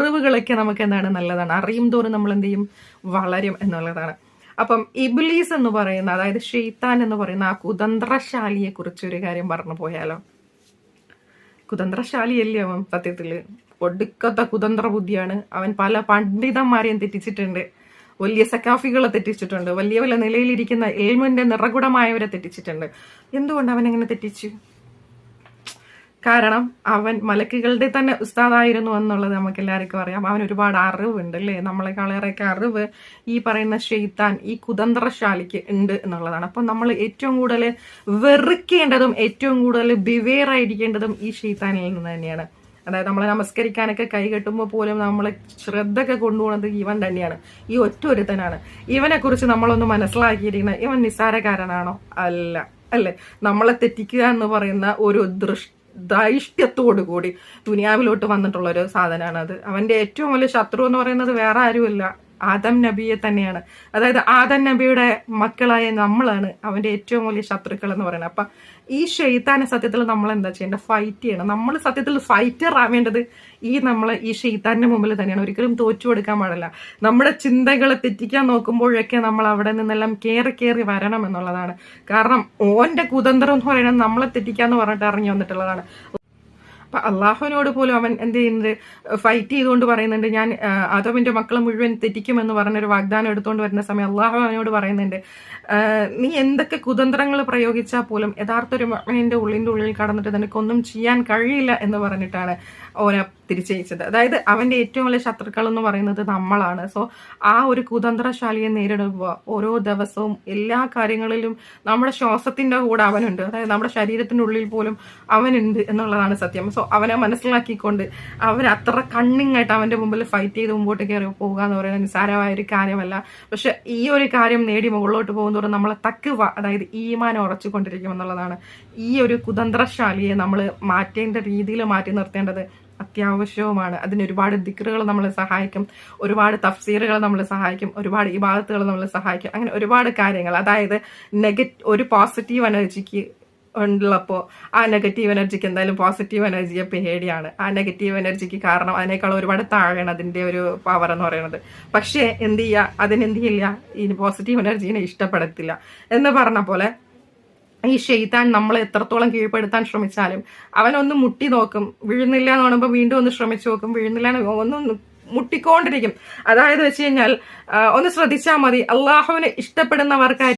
അറിവുകളൊക്കെ നമുക്ക് എന്താണ് നല്ലതാണ്? അറിയും തോറും നമ്മൾ എന്ത് ചെയ്യും വളരും എന്നുള്ളതാണ്. അപ്പം ഇബിലീസ് എന്ന് പറയുന്ന അതായത് ഷെയ്ത്താൻ എന്ന് പറയുന്ന ആ കുതന്ത്രശാലിയെ കുറിച്ച് ഒരു കാര്യം പറഞ്ഞു പോയാലോ? കുതന്ത്രശാലിയല്ലേ അവൻ സത്യത്തിൽ? ഒടുക്കത്തെ കുതന്ത്ര ബുദ്ധിയാണ് അവൻ പല പണ്ഡിതന്മാരെയും തെറ്റിച്ചിട്ടുണ്ട്. വലിയ സക്കാഫികളെ തെറ്റിച്ചിട്ടുണ്ട്. വലിയ വലിയ നിലയിലിരിക്കുന്ന എൽമിന്റെ നിറകുടമായവരെ തെറ്റിച്ചിട്ടുണ്ട്. എന്തുകൊണ്ട് അവൻ എങ്ങനെ തെറ്റിച്ചു? കാരണം അവൻ മലക്കുകളുടെ തന്നെ ഉസ്താദായിരുന്നു എന്നുള്ളത് നമുക്ക് എല്ലാവർക്കും അറിയാം. അവൻ ഒരുപാട് അറിവുണ്ട് അല്ലേ? നമ്മളെക്കാളേറെയൊക്കെ അറിവ് ഈ പറയുന്ന ഷെയ്ത്താൻ ഈ കുതന്ത്രശാലിക്ക് ഉണ്ട് എന്നുള്ളതാണ്. അപ്പം നമ്മൾ ഏറ്റവും കൂടുതൽ വെറുക്കേണ്ടതും ഏറ്റവും കൂടുതൽ ബിവേർ ആയിരിക്കേണ്ടതും ഈ ഷെയ്ത്താനിൽ നിന്ന് തന്നെയാണ്. അതായത് നമ്മളെ നമസ്കരിക്കാനൊക്കെ കൈ കെട്ടുമ്പോൾ പോലും നമ്മളെ ശ്രദ്ധയൊക്കെ കൊണ്ടുപോകുന്നത് ഇവൻ തന്നെയാണ്. ഈ ഒറ്റ ഒരുത്തനാണ് ഇവനെ കുറിച്ച് നമ്മളൊന്ന് മനസ്സിലാക്കിയിരിക്കുന്ന ഇവൻ നിസ്സാരക്കാരനാണോ? അല്ല. അല്ലേ? നമ്മളെ തെറ്റിക്കുക എന്ന് പറയുന്ന ഒരു ദൃഷ് ധൈഷ്ട്യത്തോടു കൂടി ദുനിയാവിലോട്ട് വന്നിട്ടുള്ള ഒരു സാധനമാണ് അത് അവന്റെ ഏറ്റവും വലിയ ശത്രു എന്ന് പറയുന്നത് വേറെ ആരുമില്ല. ആദം നബിയെ തന്നെയാണ്. അതായത് ആദം നബിയുടെ മക്കളായ നമ്മളാണ് അവന്റെ ഏറ്റവും വലിയ ശത്രുക്കൾ എന്ന് പറയുന്നത്. അപ്പം ഈ ഷെയ്ത്താനെ സത്യത്തിൽ നമ്മൾ എന്താ ചെയ്യേണ്ടത്? ഫൈറ്റ് ചെയ്യണം. നമ്മൾ സത്യത്തിൽ ഫൈറ്റർ ആവേണ്ടത് ഈ നമ്മൾ ഈ ഷെയ്ത്താന്റെ മുമ്പിൽ തന്നെയാണ്. ഒരിക്കലും തോറ്റു കൊടുക്കാൻ പാടില്ല. നമ്മുടെ ചിന്തകളെ തെറ്റിക്കാൻ നോക്കുമ്പോഴൊക്കെ നമ്മൾ അവിടെ നിന്നെല്ലാം കയറി കയറി വരണം എന്നുള്ളതാണ്. കാരണം ഓന്റെ കുതന്ത്രം എന്ന് പറയുന്നത് നമ്മളെ തെറ്റിക്കാന്ന് പറഞ്ഞിട്ട് ഇറങ്ങി വന്നിട്ടുള്ളതാണ്. അള്ളാഹുവിനോട് പോലും അവൻ എന്ത് ചെയ്യുന്നത്? ഫൈറ്റ് ചെയ്തുകൊണ്ട് പറയുന്നുണ്ട്. ഞാൻ ആദമിന്റെ മക്കളെ മുഴുവൻ തെറ്റിക്കുമെന്ന് പറഞ്ഞൊരു വാഗ്ദാനം എടുത്തുകൊണ്ട് വരുന്ന സമയം അള്ളാഹു അവനോട് പറയുന്നുണ്ട്. നീ എന്തൊക്കെ കുതന്ത്രങ്ങൾ പ്രയോഗിച്ചാൽ പോലും യഥാർത്ഥ ഒരു മകനിന്റെ ഉള്ളിന്റെ ഉള്ളിൽ കടന്നിട്ട് നിനക്കൊന്നും ചെയ്യാൻ കഴിയില്ല എന്ന് പറഞ്ഞിട്ടാണ് ഓനെ തിരിച്ചയച്ചത്. അതായത് അവന്റെ ഏറ്റവും വലിയ ശത്രുക്കൾ എന്ന് പറയുന്നത് നമ്മളാണ്. സോ ആ ഒരു കുതന്ത്രശാലിയെ നേരിടുമ്പോൾ ഓരോ ദിവസവും എല്ലാ കാര്യങ്ങളിലും നമ്മുടെ ശ്വാസത്തിന്റെ കൂടെ അവനുണ്ട്. അതായത് നമ്മുടെ ശരീരത്തിന്റെ ഉള്ളിൽ പോലും അവനുണ്ട് എന്നുള്ളതാണ് സത്യം. സോ അവനെ മനസ്സിലാക്കിക്കൊണ്ട് അവൻ അത്ര കണ്ണിങ് ആയിട്ട് അവന്റെ മുമ്പിൽ ഫൈറ്റ് ചെയ്ത് മുമ്പോട്ട് കയറി പോവുക എന്ന് പറയുന്നത് നിസ്സാരമായ ഒരു കാര്യമല്ല. പക്ഷെ ഈ ഒരു കാര്യം നേടി മുകളിലോട്ട് പോകുന്നതോറും നമ്മളെ തക്കുവ അതായത് ഈമാനം ഉറച്ചുകൊണ്ടിരിക്കും എന്നുള്ളതാണ് ഈ ഒരു കുതന്ത്രശാലിയെ നമ്മൾ മാറ്റേണ്ട രീതിയിൽ മാറ്റി നിർത്തേണ്ടത് അത്യാവശ്യവുമാണ്. അതിന് ഒരുപാട് ദിക്റുകൾ നമ്മളെ സഹായിക്കും. ഒരുപാട് തഫ്സീറുകൾ നമ്മളെ സഹായിക്കും. ഒരുപാട് ഇബാദത്തുകൾ നമ്മളെ സഹായിക്കും. അങ്ങനെ ഒരുപാട് കാര്യങ്ങൾ. അതായത് നെഗറ്റ് ഒരു പോസിറ്റീവ് എനർജിക്ക് ഉള്ളപ്പോൾ ആ നെഗറ്റീവ് എനർജിക്ക് എന്തായാലും പോസിറ്റീവ് എനർജിയെ പേടിയാണ്. ആ നെഗറ്റീവ് എനർജിക്ക് കാരണം അതിനേക്കാൾ ഒരുപാട് താഴെയാണ് അതിന്റെ ഒരു പവർ എന്ന് പറയുന്നത്. പക്ഷേ എന്ത് ചെയ്യുക അതിനെന്ത് ചെയ്യില്ല ഈ പോസിറ്റീവ് എനർജീനെ ഇഷ്ടപ്പെടത്തില്ല. എന്ന് പറഞ്ഞ പോലെ ഈ ഷെയ്ത്താൻ നമ്മളെ എത്രത്തോളം കീഴ്പ്പെടുത്താൻ ശ്രമിച്ചാലും അവനൊന്ന് മുട്ടി നോക്കും. വീഴുന്നില്ല എന്ന് പറയുമ്പോൾ വീണ്ടും ഒന്ന് ശ്രമിച്ചു നോക്കും. വീഴുന്നില്ല എന്ന് ഒന്ന് മുട്ടിക്കൊണ്ടിരിക്കും. അതായത് വെച്ച് കഴിഞ്ഞാൽ ഒന്ന് ശ്രദ്ധിച്ചാൽ മതി. അള്ളാഹുവിനെ ഇഷ്ടപ്പെടുന്നവർക്കായി